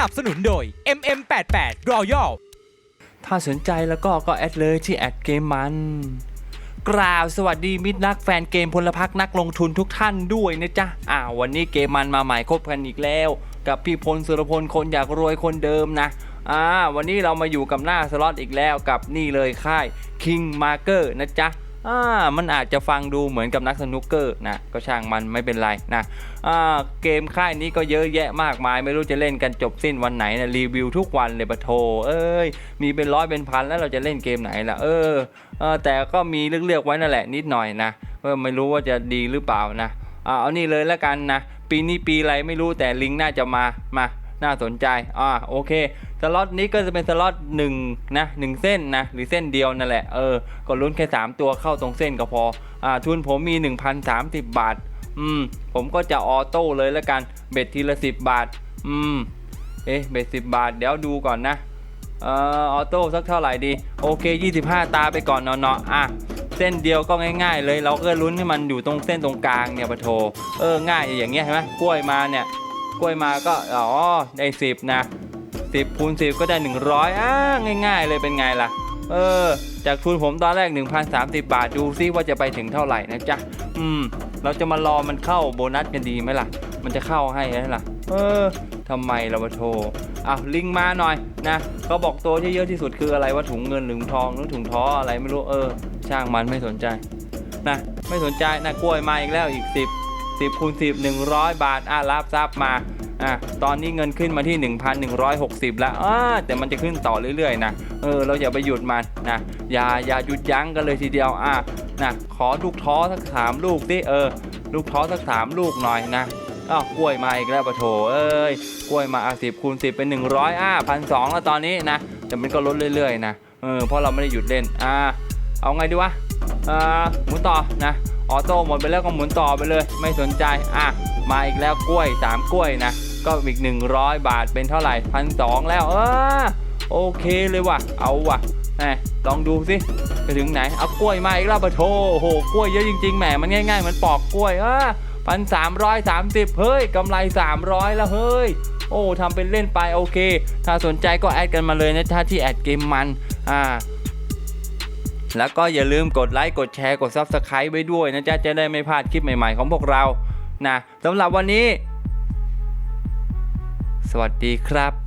นับสนุนโดย MM88 Royal ถ้าสนใจแล้วก็ก็แอดเลยที่แอดเกมมันกราบสวัสดีมิตรนักแฟนเกมพลพักนักลงทุนทุกท่านด้วยนะจ๊ะอ่าวันนี้เกมมันมาใหม่ครบกันอีกแล้ว กับพี่พลสุรพลคนอยากรวยคนเดิมนะอ่าวันนี้เรามาอยู่กับหน้าสล็อตอีกแล้วกับนี่เลยค่าย King Marker นะจ๊ะ อ่ามันอาจจะฟังดูเหมือนกับนักสนุกเกอร์นะก็ช่างมันไม่เป็นไรนะอ่าเกมค่ายนี้ก็เยอะแยะมากมาย ไม่รู้จะเล่นกันจบสิ้นวันไหนนะรีวิวทุกวันเลยปะโทเอ้ยมีเป็นร้อยเป็นพันแล้วเราจะเล่นเกมไหนล่ะเออเออแต่ก็มีเลือกๆไว้นั่นแหละนิดหน่อยนะเออไม่รู้ว่าจะดีหรือเปล่านะอ่าเอานี่เลยแล้วกันนะปีนี้ปีอะไรไม่รู้แต่ลิงก์น่าจะมามา น่าสนใจอ่าโอเคสล็อตนี้ก็จะเป็นสล็อตหนึ่งนะหนึ่งเส้นนะหรือเส้นเดียวนั่นแหละเออก็ลุ้นแค่ 3 ตัวเข้าตรงเส้นก็พออ่าทุนผมมี 1,030 บาทอืมผมก็จะออโต้เลยแล้วกันเบ็ดทีละ 10 บาทอืมเอ๊ะเบ็ด10บาทเดี๋ยวดูก่อนนะเอ่อออโต้สักเท่าไหร่ดี โอเค 25 ตาไปก่อนเนาะอะเส้นเดียวก็ง่าย ๆ เลยเราก็ลุ้นให้มันอยู่ตรงเส้นตรงกลางเนี่ยปะโทเออง่ายอย่างเงี้ยเห็นไหมกล้วยมาเนี่ย กล้วยมาก็อ๋อได้10นะ10คูณ10ก็ได้100อ่าง่าย ๆ เลยเป็นไงล่ะ เออ จากทุนผมตอนแรก 1,030 บาท ดูซิว่าจะไปถึงเท่าไหร่นะจ๊ะ อืม เราจะมารอมันเข้าโบนัสกันดีไหมล่ะ มันจะเข้าให้ไหมล่ะ เออทำไมเราโทรอ้าวลิงมาหน่อยนะเขาบอกตัวที่เยอะที่สุดคืออะไรว่าถุงเงินหรือถุงทองหรือถุงท้ออะไรไม่รู้เออ ช่างมันไม่สนใจนะไม่สนใจนะกล้วยมาอีกแล้วอีก 10 10คูณ10 100 บาทอะรับทรัพย์มาอะตอนนี้เงินขึ้นมาที่ 1,160 แล้วอ่าแต่มันจะขึ้นต่อเรื่อยๆนะเออเราอย่าไปหยุดมันนะอย่าอย่าหยุดยั้งกันเลยทีเดียวอะนะขอลูกท้อสักสามลูกสิเออ ลูกท้อสักสามลูกหน่อยนะอ้าวกล้วยมาอีกแล้วปะโถเอ้ยกล้วยมาอะสิบคูณสิบเป็น100อะพันสองแล้วตอนนี้นะแต่มันก็ลดเรื่อยๆนะเออเพราะเราไม่ได้หยุดเล่นอ่าเอาไงดีวะ หมุนต่อนะออโต้หมดไปแล้วก็หมุนต่อไปเลย ไม่สนใจอะมาอีกแล้วกล้วยสามกล้วยนะ ก็อีก 100 บาทเป็นเท่าไหร่พันสองแล้วเออโอเคเลยว่ะ เอาว่ะแหมลองดูสิไปถึงไหน เอากล้วยมาอีกแล้วปะโถโอ้โหกล้วยเยอะจริงๆแหมมันง่ายๆมันปอกกล้วยเออพันสามร้อยสามสิบเฮ้ยกำไร 300 แล้วเฮ้ย โอ้ทำเป็นเล่นไปโอเค ถ้าสนใจก็แอดกันมาเลยนะถ้าที่แอดเกมมันอ่า แล้วก็อย่าลืมกดไลค์กดแชร์กด Subscribe ไว้ด้วยนะจ๊ะจะได้ไม่พลาดคลิปใหม่ๆของพวกเรานะสำหรับวันนี้ สวัสดีครับ